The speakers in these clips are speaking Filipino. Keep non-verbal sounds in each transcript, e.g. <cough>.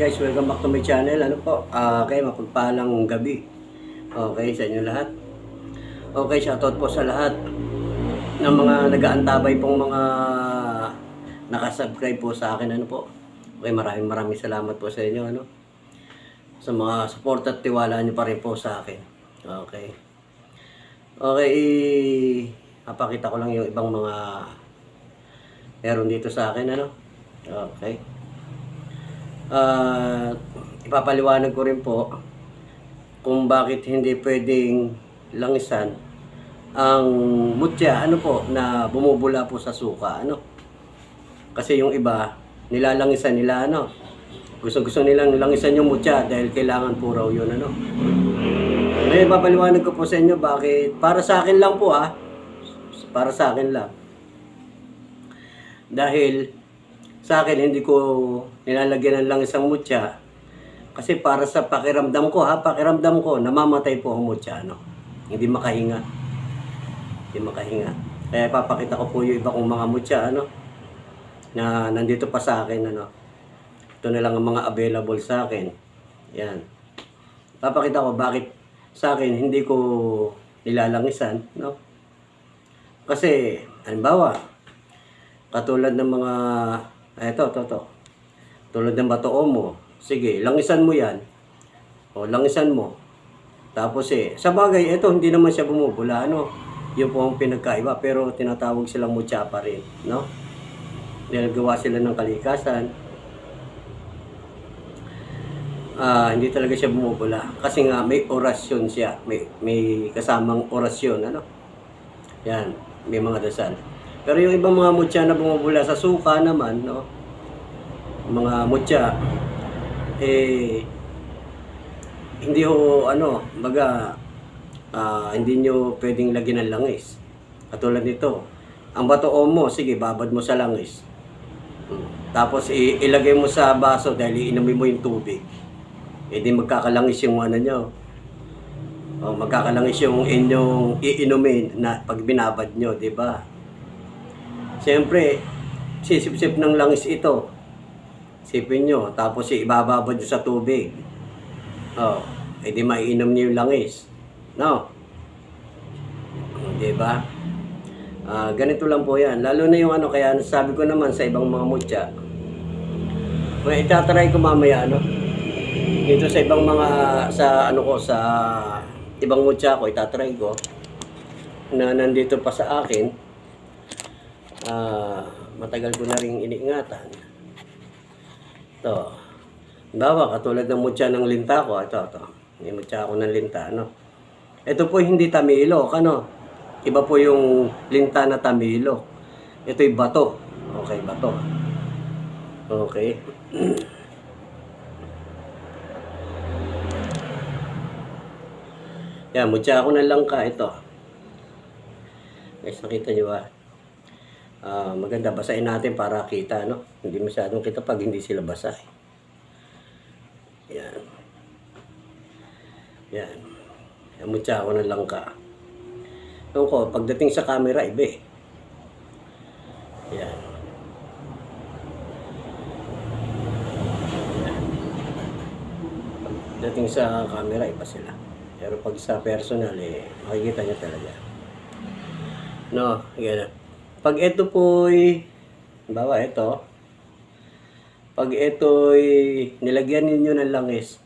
Guys, welcome back to my channel. Ano po? Ah, okay, mapagpalang gabi. Okay, sa inyo lahat. Okay, shoutout po sa lahat ng mga nag-aantabay pong mga nakasubscribe po sa akin. Ano po? Okay, maraming maraming salamat po sa inyo. Ano? Sa mga support at tiwala niyo pa rin po sa akin. Okay. Okay, napakita ko lang yung ibang mga meron dito sa akin. Ano? Okay. At ipapaliwanag ko rin po kung bakit hindi pwedeng langisan ang mutya ano po na bumubula po sa suka ano? Kasi yung iba nilalangisan nila ano? Gusto gusto nilang langisan yung mutya dahil kailangan po raw yun ano? Ngayon papaliwanag ko po sa inyo bakit para sa akin lang po ah. Para sa akin lang. Dahil sa akin, hindi ko nilalagyan ng lang isang mutya. Kasi para sa pakiramdam ko, ha, pakiramdam ko, namamatay po ang mutya, ano. Hindi makahinga. Hindi makahinga. Kaya papakita ko po yung iba kong mga mutya, ano, na nandito pa sa akin, ano. Ito na lang ang mga available sa akin. Yan. Papakita ko bakit sa akin hindi ko nilalangisan, no? Kasi, halimbawa, katulad ng mga eto, to, to. Tulad ng bato mo. Sige, langisan mo yan. O, langisan mo. Tapos eh, sa bagay, ito hindi naman siya bumubula, ano. Yun po ang pinagkaiba, pero tinatawag silang mutya pa rin, no? Dahil gawa sila ng kalikasan. Ah, hindi talaga siya bumubula. Kasi nga, may orasyon siya. May, may kasamang orasyon, ano. Yan, may mga dasal. Pero yung ibang mga mutya na bumubula sa suka naman, no? Mga mutya, eh, hindi ho, ano, baga, ah, hindi nyo pwedeng lagyan ng langis. Katulad nito, ang bato mo, sige, babad mo sa langis. Tapos ilagay mo sa baso dahil iinumin mo yung tubig. Eh di magkakalangis yung ano nyo. O, magkakalangis yung inyong iinumin na pag binabad nyo, di ba? Siyempre, sisip-sip ng langis ito. Sipin nyo, tapos ibababad nyo sa tubig. Oh, edi maiinom niyo yung langis. No? Di ba? Ah, ganito lang po yan. Lalo na yung ano, kaya sabi ko naman sa ibang mga mutya. Well, itatry ko mamaya, ano? Dito sa ibang mga, sa ano ko, sa ibang mutya ko, itatry ko. Na nandito pa sa akin. Ah, matagal ko na rin iniingatan. Ito. Bawa, katulad ng mutya ng linta ko. Ito, ito. May mutya ako ng linta, ano. Ito po hindi tamilok, ano. Iba po yung linta na tamilok. Ito'y bato. Okay, bato. Okay. <clears throat> Yan, mutya ako ng langka. Ito. Guys, nakita nyo ba? Ah, maganda basahin natin para kita, no? Hindi masyadong kita pag hindi sila basa. Yan. Yan. Mutya ako ng langka. Ewan ko, pagdating sa camera, iba eh. Yan. Pagdating sa camera, iba sila. Pero pag sa personal, eh, makikita niya talaga. No, ganyan. Pag ito po'y, bawa ito, pag ito'y nilagyan ninyo ng langis,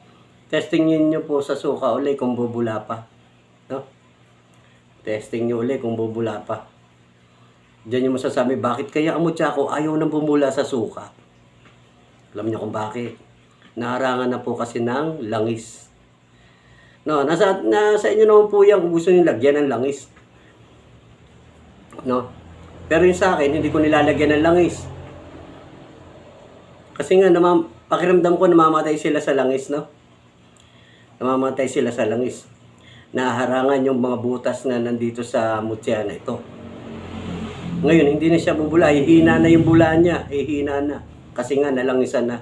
testing ninyo po sa suka uli kung bubula pa. No? Testing nyo uli kung bubula pa. Diyan yung masasabi, bakit kaya ang mutya ko ayaw nang bumula sa suka? Alam niyo kung bakit? Naharangan na po kasi ng langis. No, nasa, nasa inyo naman po yan kung gusto niyo lagyan ng langis. No? Pero yung sa akin, hindi ko nilalagyan ng langis. Kasi nga, namam, pakiramdam ko namamatay sila sa langis, no? Namamatay sila sa langis. Naharangan yung mga butas na nandito sa mutya na ito. Ngayon, hindi na siya bubula. Hihina na yung bula niya. Hihina na. Kasi nga, nalangisan na.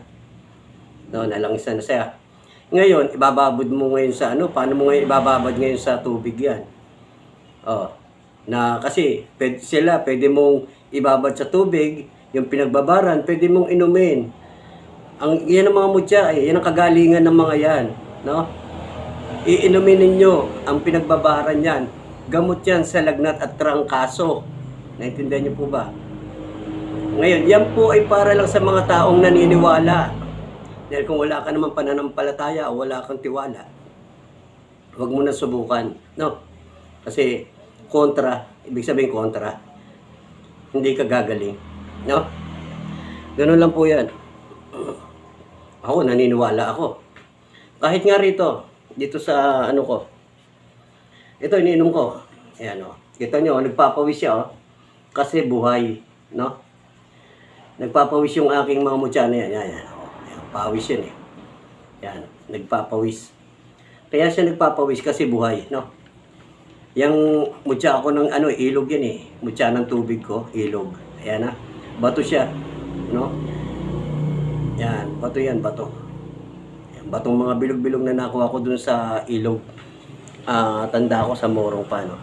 No, nalangisan na siya. Ngayon, ibababad mo ngayon sa ano? Paano mo ngayon ibababad ngayon sa tubig yan? Oh, na kasi pwede, sila pwede mong ibabad sa tubig, yung pinagbabaran, pwede mong inumin. Ang, yan ang mga mutya eh. Yan ang kagalingan ng mga yan. No? Iinumin ninyo ang pinagbabaran yan. Gamot yan sa lagnat at trangkaso. Naintindihan niyo po ba? Ngayon, yan po ay para lang sa mga taong naniniwala. Dahil kung wala ka naman pananampalataya o wala kang tiwala, huwag mo na subukan. No? Kasi kontra, ibig sabihin kontra, hindi ka gagaling. No? Ganun lang po yan. <clears throat> Ako, naniniwala ako. Kahit nga rito, dito sa ano ko, ito iniinom ko. Ayan o. Kita nyo, nagpapawis siya o. Kasi buhay. No? Nagpapawis yung aking mga mutya na yan. Yan, yan. O, ayan, pawis yan eh. Yan, nagpapawis. Kaya siya nagpapawis kasi buhay. No? Yung mutya ako ng ano, ilog yan eh. Mutya ng tubig ko, ilog. Ayan na. Bato siya. No? Yan, bato yan, bato. Yan, batong mga bilog-bilog na nakuha ko dun sa ilog. Ah, tanda ko sa morong pa, no?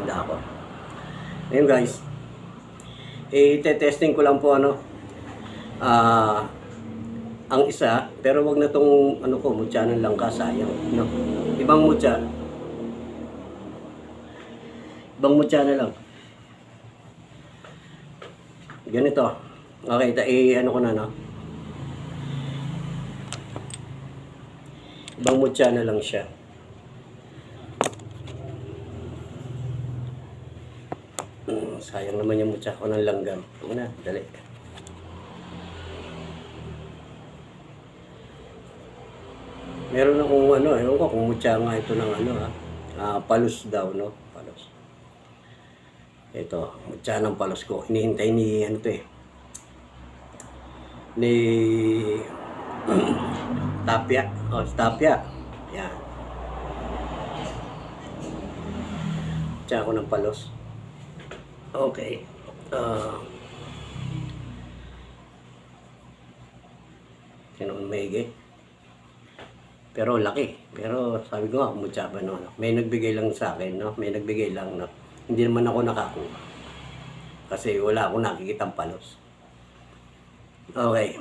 Tanda ko. Ngayon guys, eh, testing ko lang po ano, ah, ang isa, pero wag na tong ano ko, mutya ng langka, sayang, no? Ibang mutya. Ibang mutya na lang. Ganito. Okay, ta eh, ano ko na, no? Ibang mutya na lang siya. Mm, sayang naman yung mutya ko ng langgam. Una, dali. Meron akong ano, ewan ko kung mutya nga ito ng ano ha. Ah, palos daw, no? Ito, mutya ng palos ko. Hinihintay ni ano to eh. Ni <clears throat> Tapia. Oh, si Tapia. Yan. Mutya ako ng palos. Okay. Uh, Sinong maigi? Pero laki. Pero sabi ko nga, kumutya ba no? no? May nagbigay lang sa akin, no? May nagbigay lang, no? Hindi naman ako nakakuha. Kasi wala akong nakikitang palos. Okay.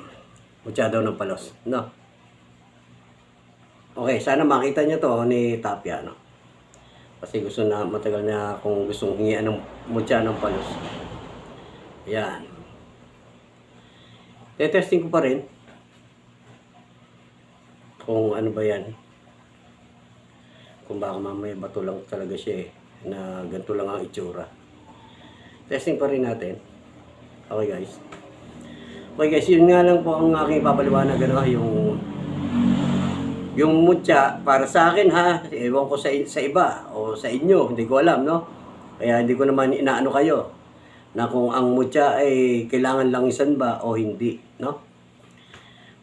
Mutya daw ng palos, no? Okay, sana makita niyo to ni Tapia, no? Kasi gusto na, matagal na akong gustong hingian ng mutya ng palos. Yan. Tetesting ko pa rin kung ano ba yan. Kung baka mamaya bato lang talaga siya eh, na ganito lang ang itsura. Testing pa rin natin. Okay guys. Okay guys, yun nga lang po ang aking papaliwanag ano, yung yung mutya para sa akin ha, ewan ko sa, sa iba o sa inyo, hindi ko alam no. Kaya hindi ko naman inaano kayo na kung ang mutya ay kailangan langisan ba o hindi, no?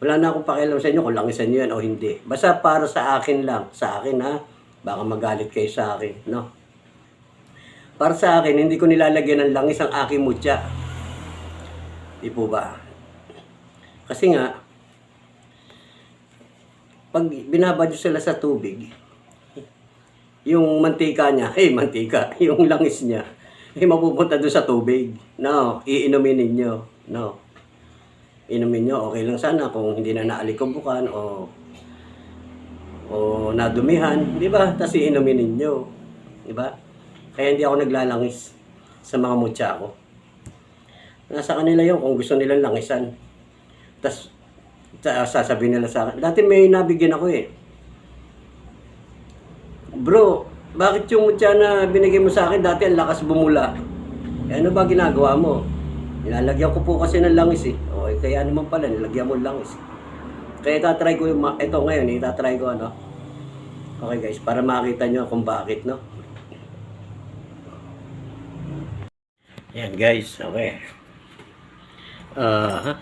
Wala na akong pakialam sa inyo kung langisan nyo yan o hindi. Basta para sa akin lang. Sa akin ha. Baka magalit kayo sa akin. No? Para sa akin, hindi ko nilalagyan ng langis ang aking mutya. Di po ba? Kasi nga, pag binabad nyo sila sa tubig, yung mantika niya, eh mantika, <laughs> yung langis niya, eh mapupunta doon sa tubig. No, iinumin ninyo. No inumin nyo, okay lang sana kung hindi na naalikubukan o o nadumihan, di ba? Tapos iinumin ninyo, di ba? Kaya hindi ako naglalangis sa mga mutya ko. Nasa kanila yun kung gusto nilang langisan. Tapos ta- sasabihin nila sa akin, dati may nabigyan ako eh. Bro, bakit yung mutya na binigay mo sa akin dati ang lakas bumula? Eh, ano ba ginagawa mo? Nilalagyan ko po kasi ng langis eh. Okay, kaya naman pala, nilagyan mo ng langis. Kaya itatry ko yung, ito ngayon, itatry ko ano. Okay guys, para makita nyo kung bakit, no? Yan guys, okay. Ah,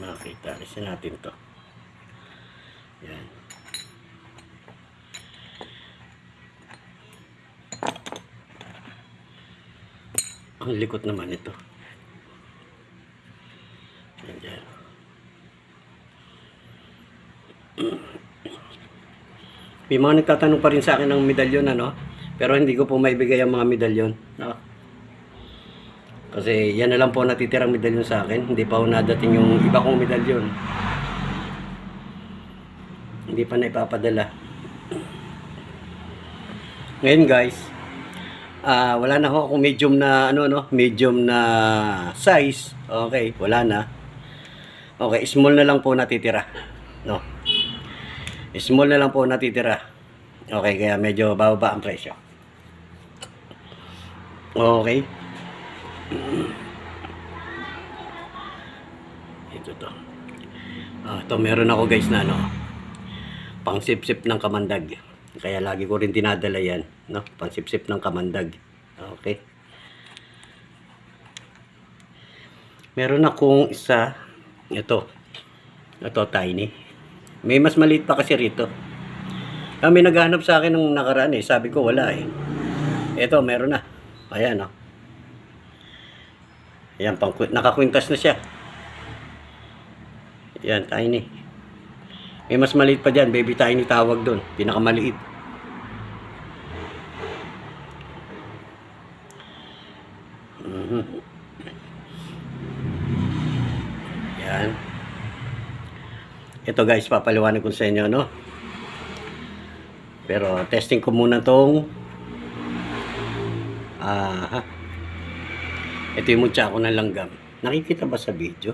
makita kasi natin to. Yan. Ang likot naman ito. May mga nagtatanong pa rin sa akin ng medalyon ano. Pero hindi ko po maibigay ang mga medalyon. No? Kasi yan na lang po natitirang medalyon sa akin. Hindi pa po nadating yung iba kong medalyon. Hindi pa na ipapadala. Ngayon guys, ah wala na ho ako medium na ano no, medium na size. Okay, wala na. Okay, small na lang po natitira. No. Small na lang po natitira. Okay, kaya medyo bababa ang presyo. Okay. Ito to. Ah, ito meron ako guys na ano. Pangsipsip ng kamandag. Kaya lagi ko rin dinadala yan, no? Pangsipsip ng kamandag. Okay. Meron akong isa ito. Ito tiny. May mas maliit pa kasi rito. Kami naghahanap sa akin nung nakaraan eh. Sabi ko wala eh. Ito meron na. Ayan oh. Ayan, pang, nakakwintas na siya. Yan, tiny. May mas maliit pa dyan, baby tiny tawag doon. Pinakamaliit. Mhm. Yan. Ito guys, papaliwanag ko sa inyo, no? Pero testing ko muna tong Ah, ito yung mutya ko ng langgam. Nakikita ba sa video?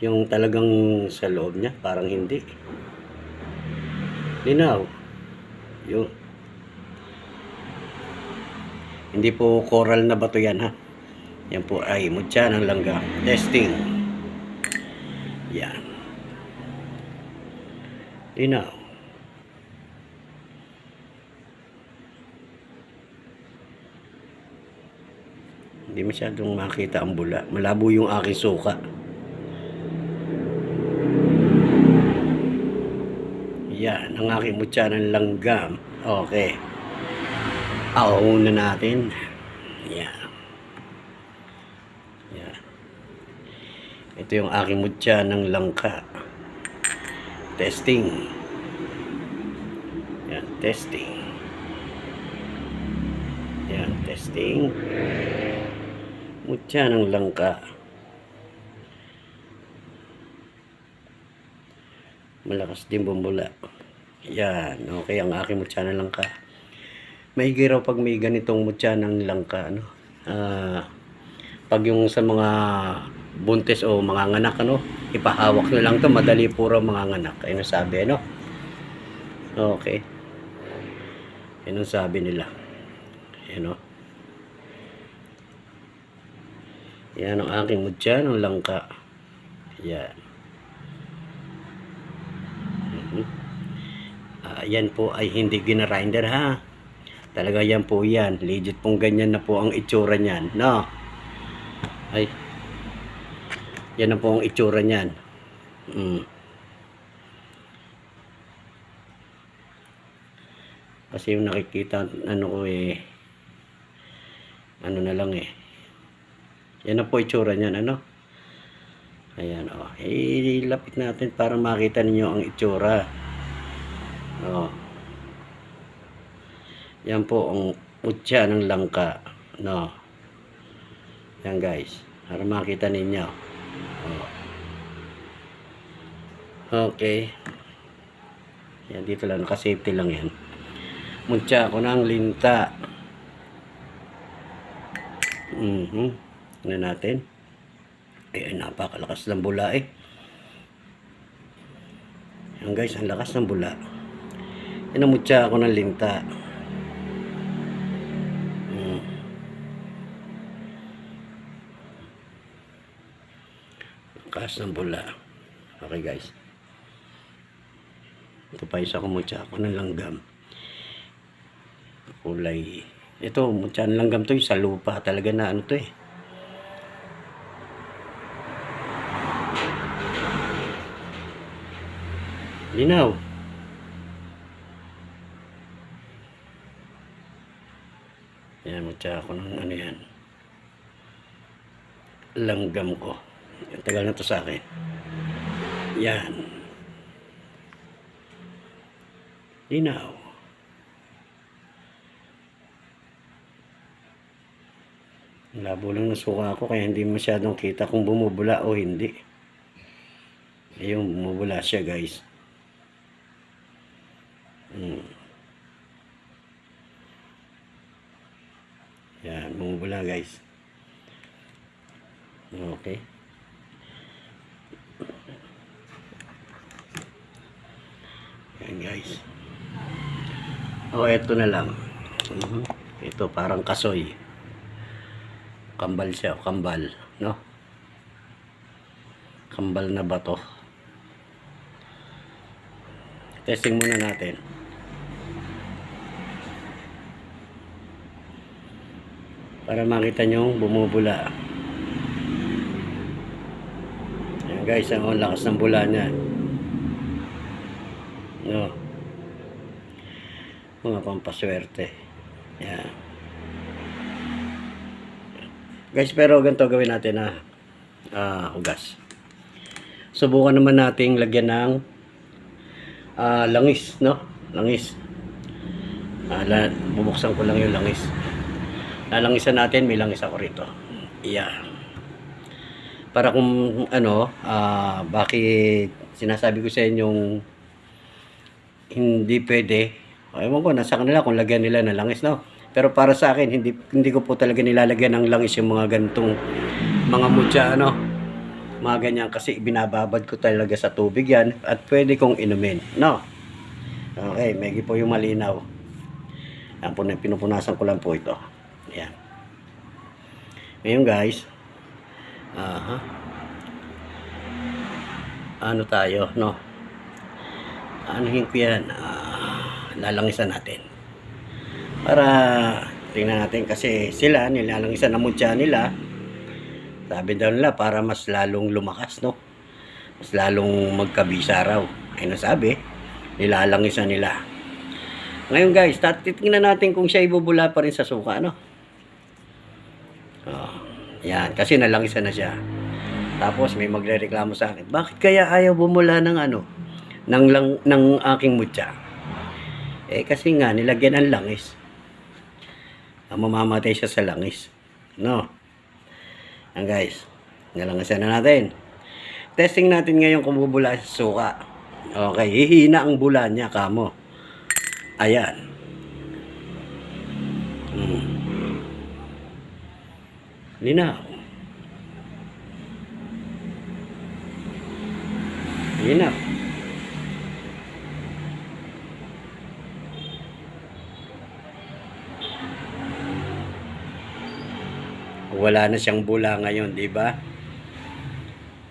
Yung talagang sa loob niya, parang hindi. Linaw. Yung. Hindi po coral na bato yan ha. Yan po ay mutya ng langgam. Testing. Yan. Linaw. Hindi masyadong makita ang bula. Malabo yung aking suka. Yan, ang aking mutya ng langgam. Okay. Auna natin. Yan. Yan. Ito yung aking mutya ng langka. Testing. Yan, testing. Yan, testing. Mutya ng langka. Malakas din bumula. Yan. Okay, ang aking mutya ng langka. May raw pag may ganitong mutya ng langka. Ano? Ah, pag yung sa mga buntis o mga nganak, ano, ipahawak na lang to madali puro mga nganak. Ayun ang sabi, ano? Okay. Yun ang sabi nila. Yan, o. Yan ang aking mutya ng langka. Yan. Ah, yan po ay hindi ginarinder ha. Talaga yan po yan. Legit pong ganyan na po ang itsura niyan. No? Ay. Yan na po ang itsura niyan. Mm. Kasi yung nakikita, ano ko eh, ano na lang eh. Yan na po itsura niyan, ano? Ayan, oh. Ilapit natin para makita ninyo ang itsura. Oh. Yan po ang utya ng langka. No. Yan guys. Para makita ninyo. Oh. Okay. Yan dito lang. Naka-safety lang yan. Mutya ko ng linta. Mhm. Ano natin? Ay, napakalakas ng bula eh. Yan guys, ang lakas ng bula. Inamutya ako ng linta. Lakas ng bula. Okay guys. Ito pa isa kumutya ako ng langgam. Kulay. Ito, mutya ng langgam to. Sa lupa talaga na ano to eh. Linaw. Yan, matya ako ng ano yan. Langgam ko. Tagal na to sa akin. Yan. Linaw. Labo lang ng suka ako kaya hindi masyadong kita kung bumubula o hindi. Ayun, bumubula siya guys. Hmm. Yan, bumubula guys. Okay. Yan guys. O, eto na lang. Mhm. Ito, parang kasoy. Kambal siya, kambal, no? Kambal na bato. Testing muna natin. Para makita nyo bumubula. Ayan guys, ang lakas ng bula niya. No. Mga pampaswerte. Yan. Guys, pero ganito gawin natin na ah, hugas. Subukan naman nating lagyan ng ah, langis, no? Langis. La, bubuksan ko lang yung langis. Lalangisan natin, may langis ako rito. Yeah. Para kung ano, ah, bakit sinasabi ko sa inyong hindi pwede. Ewan ko, nasa kanila kung lagyan nila ng langis, no? Pero para sa akin, hindi, hindi ko po talaga nilalagyan ng langis yung mga gantong mga mutya, ano? Mga ganyan, kasi binababad ko talaga sa tubig yan at pwede kong inumin, no? Okay, medyo po yung malinaw. Yan po, na- pinupunasan ko lang po ito. Yan. Ngayon guys, aha. Ano tayo, no? Anuhin ko yan, ah, lalangisan natin. Para tingnan natin kasi sila, nilalangisan na mutya nila. Sabi daw nila para mas lalong lumakas, no? Mas lalong magkabisa raw. Ay nasabi, nilalangisan nila. Ngayon guys, titingnan natin kung siya ibubula pa rin sa suka, no? Oh, yan, kasi nalangisan na siya. Tapos may magrereklamo sa akin, bakit kaya ayaw bumula ng ano, ng, lang, ng aking mutya? Eh kasi nga, nilagyan ng langis. Ah, mamamatay siya sa langis. No? Yan guys, nalangisan na natin. Testing natin ngayon kung bubula sa suka. Okay, hihina ang bula niya, kamo. Ayan. Hmm. Linaw. Linaw. Wala na siyang bula ngayon, di ba?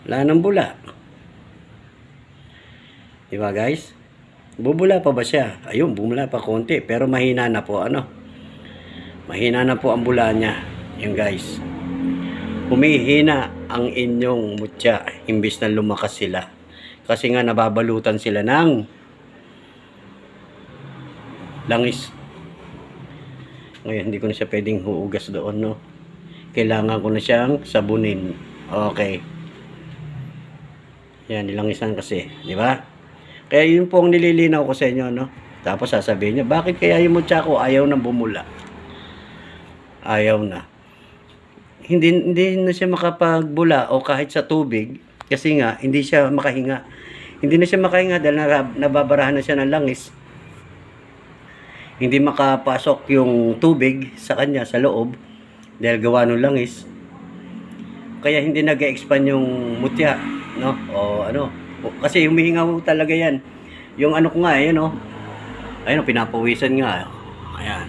Wala nang bula. Di ba guys? Bubula pa ba siya? Ayun, bumula pa konti. Pero mahina na po, ano? Mahina na po ang bula niya. Yung guys. Humihina ang inyong mutya. Imbis na lumakas sila. Kasi nga nababalutan sila ng langis. Ngayon, hindi ko na siya pwedeng huugas doon, no? Kailangan ko na siyang sabunin. Okay. Yan, nilangisan kasi. Di ba? Kaya yun po ang nililinaw ko sa inyo, no? Tapos sasabihin niya, bakit kaya yung mutya ko ayaw na bumula? Ayaw na. Hindi, hindi na siya makapagbula o kahit sa tubig kasi nga, hindi siya makahinga. Hindi na siya makahinga dahil nababarahan na siya ng langis. Hindi makapasok yung tubig sa kanya, sa loob, dahil gawa ng langis. Kaya hindi nag-expand yung mutya, no? O ano, o- kasi humihinga ho talaga yan. Yung ano ko nga, ayan o. Ayun, pinapawisan nga. Ayan.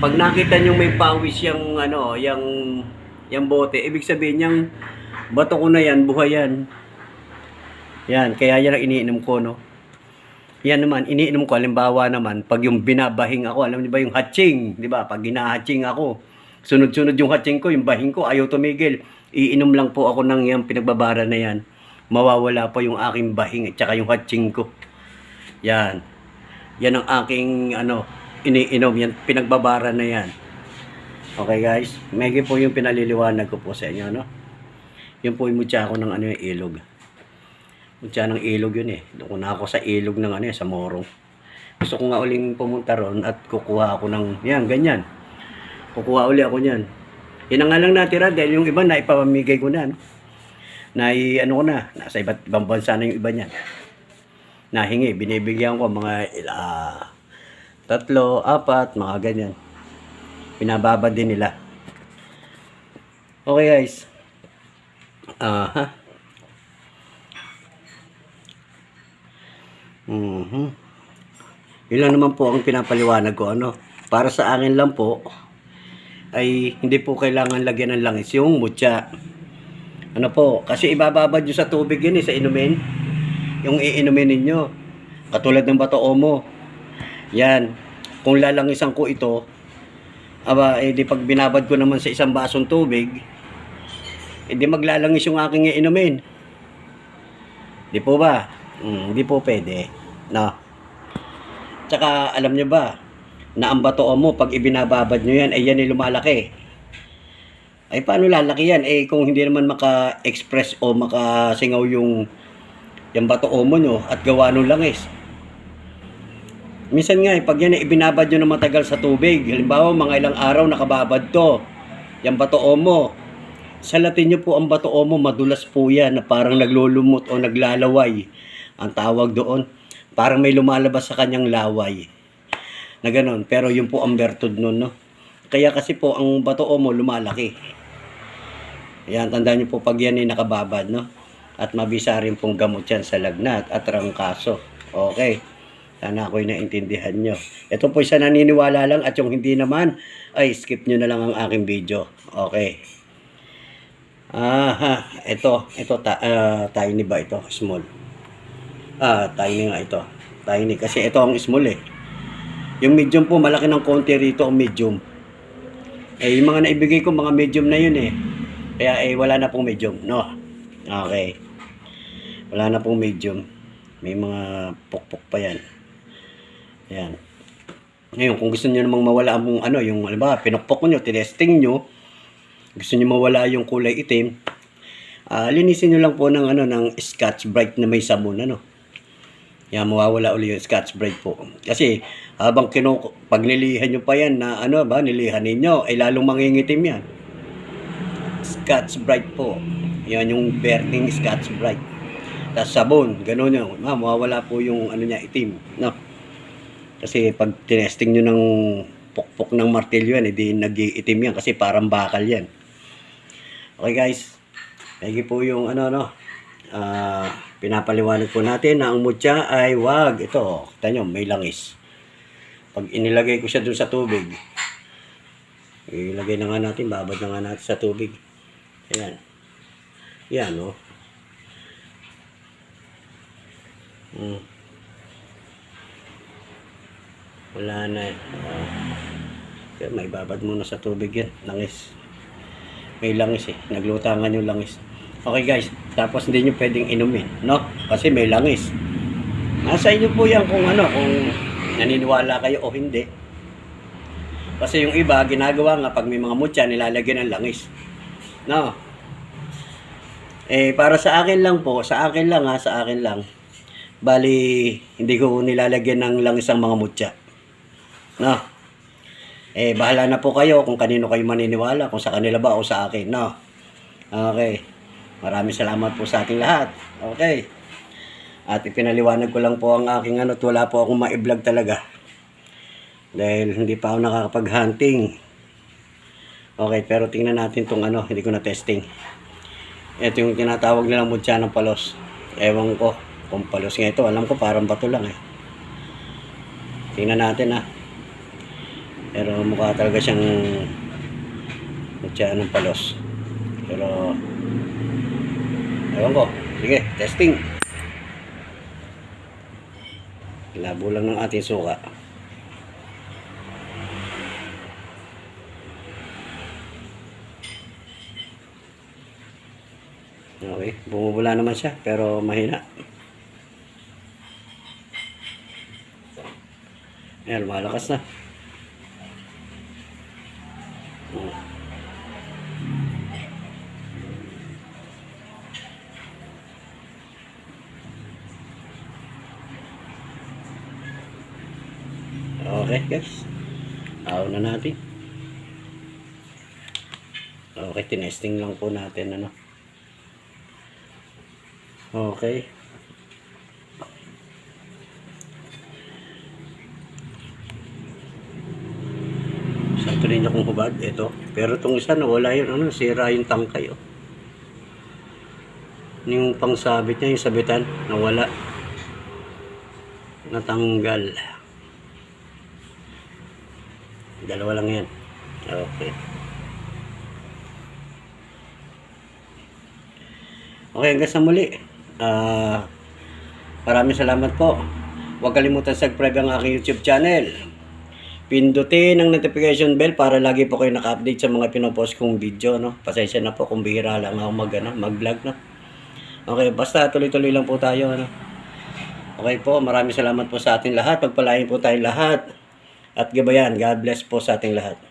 Pag nakita nyo may pawis yung ano, yung, yung bote, ibig sabihin yung bato ko na yan, buhay yan. Yan, kaya yan ang iniinom ko, no? Yan naman, iniinom ko, halimbawa naman, pag yung binabahing ako, alam niyo ba yung hatching, di ba? Pag ginahatching ako, sunod-sunod yung hatching ko, yung bahing ko, ayaw tumigil. Iinom lang po ako ng yung pinagbabara na yan. Mawawala po yung aking bahing at saka yung hatching ko. Yan. Yan ang aking, ano, iniinom, yan, pinagbabara na yan. Okay guys, medyo po yung pinaliliwanag ko po sa inyo, no? Yun po yung mutya ko ng ano yung ilog. Mutya ng ilog yun eh. Doon ko na ako sa ilog ng ano eh, sa Morong. Gusto ko nga uling pumunta ron at kukuha ako ng, yan, ganyan. Kukuha uli ako niyan. Yan ang nga lang natira dahil yung iba na ipamamigay ko na. No? Na ano ko na, nasa iba't ibang bansa na yung iba niyan. Nahingi, binibigyan ko mga ah, tatlo, apat, mga ganyan. Pinababad din nila. Okay guys. Aha. Mhm. Ilan naman po ang pinapaliwanag ko ano. Para sa akin lang po ay hindi po kailangan lagyan ng langis yung mutya. Ano po, kasi ibababad nyo sa tubig yun eh, sa inumin. Yung iinumin ninyo. Katulad ng bato omo. Yan. Kung lalangisan ko ito, aba, eh di pag binabad ko naman sa isang basong tubig, eh di maglalangis yung aking iinumin. Di po ba? Hmm, hindi po pwede. No. Tsaka alam nyo ba, na ang bato mo, pag ibinababad nyo yan, ay yan ay lumalaki. Ay paano lalaki yan? Eh kung hindi naman maka-express o makasingaw yung yung bato mo nyo at gawa nung langis. Minsan nga, eh, pag yan ay ibinabad nyo na matagal sa tubig, halimbawa mga ilang araw nakababad to, yung bato mo, sa Latin nyo po ang bato mo, madulas po yan na parang naglulumot o naglalaway. Ang tawag doon, parang may lumalabas sa kanyang laway. Na ganon. Pero yun po ang bertud nun, no? Kaya kasi po ang bato mo lumalaki. Yan, tandaan nyo po pag yan ay nakababad, no? At mabisa rin pong gamot yan sa lagnat at rangkaso. Okay. Sana ako'y naintindihan nyo. Ito po isa naniniwala lang at yung hindi naman, ay skip nyo na lang ang aking video. Okay. Aha, ito, ito, ta, ah, tiny ba ito? Small. Ah, tiny nga ito. Tiny, kasi ito ang small eh. Yung medium po, malaki ng konti rito ang medium. Eh, yung mga naibigay ko, mga medium na yun eh. Kaya eh, wala na pong medium, no? Okay. Wala na pong medium. May mga pukpok pa yan. Yan. Ngayon, kung gusto niyo namang mawala ang ano, yung, alam pinukpok nyo, tinesting nyo, gusto niyo mawala yung kulay itim, ah linisin niyo lang po ng ano ng Scotch Brite na may sabon ano. Yan mawawala uli yung Scotch Brite po. Kasi habang kinu pag nilihan niyo pa yan na ano ba nilihan ninyo ay lalong mangingitim yan. Scotch Brite po. Yan yung burning Scotch Brite. Tapos sabon, gano'n yun. Ma, mawawala po yung ano niya itim, no. Kasi pag tinesting nyo ng pukpok ng martilyo yan, hindi nag-iitim yan kasi parang bakal yan. Okay guys, lagi po yung ano no, ah pinapaliwanag po natin na ang mutya ay wag. Ito, kita nyo, may langis. Pag inilagay ko siya dun sa tubig, ilagay na nga natin, babad na nga natin sa tubig. Ayan. Yan, no. Hmm. Wala na eh. Ah. May babad muna sa tubig yan. Langis. May langis eh. Naglutangan yung langis. Okay guys. Tapos hindi nyo pwedeng inumin. No? Kasi may langis. Nasa inyo po yan kung ano. Kung naniniwala kayo o hindi. Kasi yung iba, ginagawa nga pag may mga mutya, nilalagyan ng langis. No? Eh, para sa akin lang po, sa akin lang ha, sa akin lang. Bali, hindi ko nilalagyan ng langis ang mga mutya. No? Eh, bahala na po kayo kung kanino kayo maniniwala, kung sa kanila ba o sa akin, no? Okay. Maraming salamat po sa ating lahat. Okay. At ipinaliwanag ko lang po ang aking ano, wala po akong ma-vlog talaga. Dahil hindi pa ako nakakapag-hunting. Okay, pero tingnan natin tong ano, hindi ko na testing. Ito yung tinatawag nilang mutya ng palos. Ewan ko kung palos nga ito. Alam ko parang bato lang eh. Tingnan natin ah. Pero mukha talaga siyang mutya ng palos. Pero ewan ko. Sige, testing. Labo lang ng ating suka. Okay, bumubula naman siya pero mahina. Ayan, malakas na. Okay guys. Aw na natin. Okay, tinesting lang po natin ano. Okay. Sakto rin akong hubad, ito. Pero itong isa nawala yun, ano, sira yung tangkay, oh. Yung pangsabit niya, yung sabitan, nawala. Natanggal. Dalawa lang yan. Okay. Okay, hanggang sa muli. Ah, maraming salamat po. Huwag kalimutan subscribe ang aking YouTube channel. Pindutin ang notification bell para lagi po kayo naka-update sa mga pinopost kong video. No? Pasensya na po kung bihira lang ako mag, ano, mag-vlog. No? Okay, basta tuloy-tuloy lang po tayo. Ano? Okay po, maraming salamat po sa ating lahat. Pagpalain po tayong lahat. At gabayan, God bless po sa ating lahat.